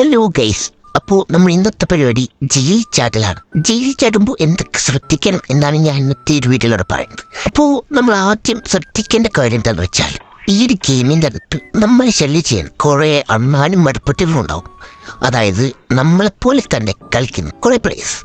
Hello guys അപ്പോൾ നമ്മൾ ഇന്നത്തെ പരിപാടി ജയിൽ ചാറ്റലാണ് ജയിൽ ചാടുമ്പോൾ എന്തൊക്കെ ശ്രദ്ധിക്കണം എന്നാണ് ഞാൻ ഇന്നത്തെ ഒരു വീട്ടിലൂടെ പറയുന്നത്. അപ്പോൾ നമ്മൾ ആദ്യം ശ്രദ്ധിക്കേണ്ട കാര്യം എന്താണെന്ന് വെച്ചാൽ ഈ ഒരു ഗെയിമിന്റെ അകത്ത് നമ്മളെ ശല്യം ചെയ്യാൻ കുറേ അണ്ണാനും മടുപ്പറ്റുകളും ഉണ്ടാവും. അതായത് നമ്മളെപ്പോലെ തന്നെ കളിക്കുന്ന കുറേ പ്ലേയേഴ്സ്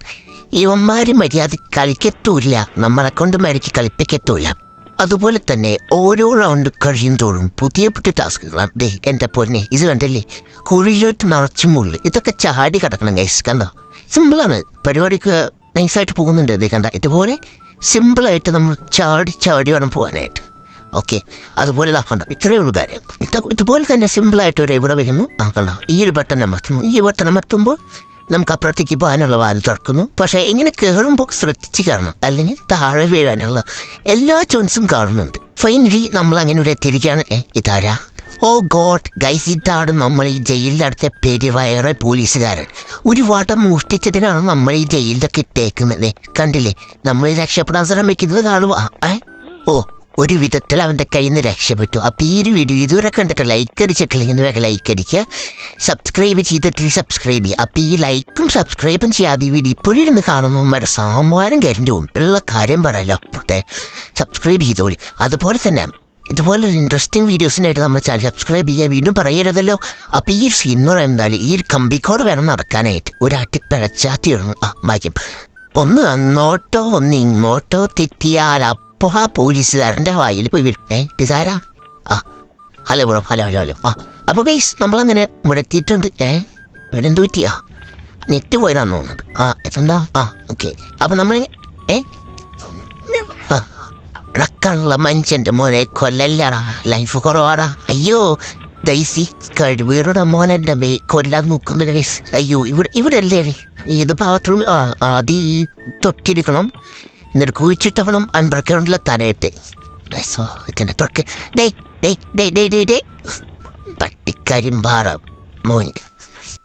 ഇവന്മാര് മര്യാദ കളിക്കത്തൂല്ല നമ്മളെ കൊണ്ട് മരിച്ച് കളിപ്പിക്കത്തൂല്ല അതുപോലെ തന്നെ ഓരോ റൗണ്ട് കഴിയും തോറും പുതിയ പുതിയ ടാസ്കുകളാണ് ദേ എന്റെ പൊന്നെ ഇത് കണ്ടല്ലേ? കുഴിയിലോട്ട് നിറച്ചും മുള്ളു. ഇതൊക്കെ ചാടി കിടക്കണം ഗൈസ് കണ്ടോ? സിമ്പിളാണ് പരിപാടിക്ക് നൈസായിട്ട് പോകുന്നുണ്ട് ദേ കണ്ട. ഇതുപോലെ സിമ്പിളായിട്ട് നമ്മൾ ചാടി ചാടി വേണം പോകാനായിട്ട്. ഓക്കെ അതുപോലെ ഇതാക്കണ്ട കണ്ടോ ഇത്രയേ ഉള്ളൂ കാര്യം. ഇത് ഇതുപോലെ തന്നെ സിമ്പിളായിട്ട് ഒരു ഇവിടെ വയ്ക്കുന്നു ആ കണ്ടോ? ഈ ഒരു ബട്ടൺ അമർത്തുന്നു. ഈ ബട്ടൺ അമർത്തുമ്പോൾ നമുക്ക് അപ്പുറത്തേക്ക് പോകാനുള്ള വാൽ തുറക്കുന്നു. പക്ഷേ ഇങ്ങനെ കയറുമ്പോൾ ശ്രദ്ധിച്ച് കയറണം. അല്ലെങ്കിൽ താഴെ വീഴാനുള്ള എല്ലാ ചാൻസും കാണുന്നുണ്ട്. ഫൈനലി നമ്മൾ അങ്ങനെ ഇവിടെ എത്തിയിരിക്കുകയാണ് ഇതാരാ? ഓ ഗോഡ് ഗൈസ് ഇതാണ് നമ്മൾ ഈ ജയിലിലടുത്ത പെരുവയറ പോലീസുകാരൻ. ഒരു വാട്ടം മോഷ്ടിച്ചതിനാണ് നമ്മൾ ഈ ജയിലിലൊക്കെ ഇട്ടേക്കുന്നത്. കണ്ടില്ലേ? നമ്മൾ രക്ഷപ്പെടാൻ ശ്രമിക്കുന്നത് കാണുക ഓ ഒരു വിധത്തിൽ അവന്റെ കയ്യിൽ നിന്ന് രക്ഷപ്പെട്ടു. അപ്പോൾ ഈ ഒരു വീഡിയോ ഇതുവരെ കണ്ടിട്ട് ലൈക്ക് അടിച്ചിട്ടില്ലെങ്കിൽ വേഗം ലൈക്ക് അടിക്കുക. സബ്സ്ക്രൈബ് ചെയ്തിട്ട് സബ്സ്ക്രൈബ് ചെയ്യുക. അപ്പോൾ ഈ ലൈക്കും സബ്സ്ക്രൈബും ചെയ്യാതെ ഈ വീഡിയോ ഇപ്പോഴിരുന്ന് കാണുന്നവന്മാരെ സാമ്പാരം കരിന്റെ ഉള്ള കാര്യം പറയല്ലോ. അപ്പോഴത്തെ സബ്സ്ക്രൈബ് ചെയ്തോളി. അതുപോലെ തന്നെ ഇതുപോലെ ഇൻട്രസ്റ്റിംഗ് വീഡിയോസിനായിട്ട് നമ്മൾ ചാനൽ സബ്സ്ക്രൈബ് ചെയ്യുക. വീണ്ടും പറയരുതല്ലോ. അപ്പോൾ ഈ സീൻ എന്ന് എന്തായാലും ഈ ഒരു കമ്പിക്കോട് വേണം നടക്കാനായിട്ട്. ഒരാട്ടി പിഴച്ചാത്തി ഇടണം ആ വായിക്കും ഒന്ന് അങ്ങോട്ടോ ഒന്ന് ഇങ്ങോട്ടോ തെറ്റിയാൽ അപ്പോൾ ആ പോലീസുകാരന്റെ വായിൽ പോയി വീഴും ഏ ഇതാരാ? ആ hello bro hello hello hello. ആ അപ്പോൾ ഗൈസ് നമ്മളങ്ങനെ ഇവിടെ എത്തിയിട്ടുണ്ട്. ഏ ഇവിടെ എന്ത് പറ്റിയാ? നെറ്റ് പോയതാന്ന് തോന്നുന്നത് ആ എന്താ ആ ഓക്കെ. അപ്പോൾ നമ്മൾ ഏ? ആ ഇടക്കുള്ള മനുഷ്യന്റെ മോനെ കൊല്ലല്ലടാ. ലൈഫ് കുറവാടാ. അയ്യോ ദൈസി കഴിവീറുടെ മോനെന്റെ മേ കൊല്ലാൻ നോക്കുന്ന ഗൈസ് അയ്യോ ഇവിടെ ഇവിടെ അല്ലേ ഇത് ബാത്റൂം ആ ഈ തൊട്ടിരിക്കണം. എന്നിട്ട് കുഴിച്ചിട്ടവണം അൻപറക്കൗണ്ടിലെ തലയിട്ട് ഇതിനെ തൊട്ട് ഡേ ഡേ ഡേ ഡേ ഡേ ഡേ പട്ടിക്കരിമ്പാറ മോൻ.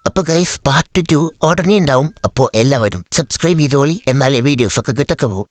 അപ്പോൾ ഗൈസ് പാർട്ട് ടു ഉടനെ ഉണ്ടാവും. അപ്പോൾ എല്ലാവരും സബ്സ്ക്രൈബ് ചെയ്തോളി. എന്നാലേ വീഡിയോസൊക്കെ കിട്ടൊക്കെ പോകും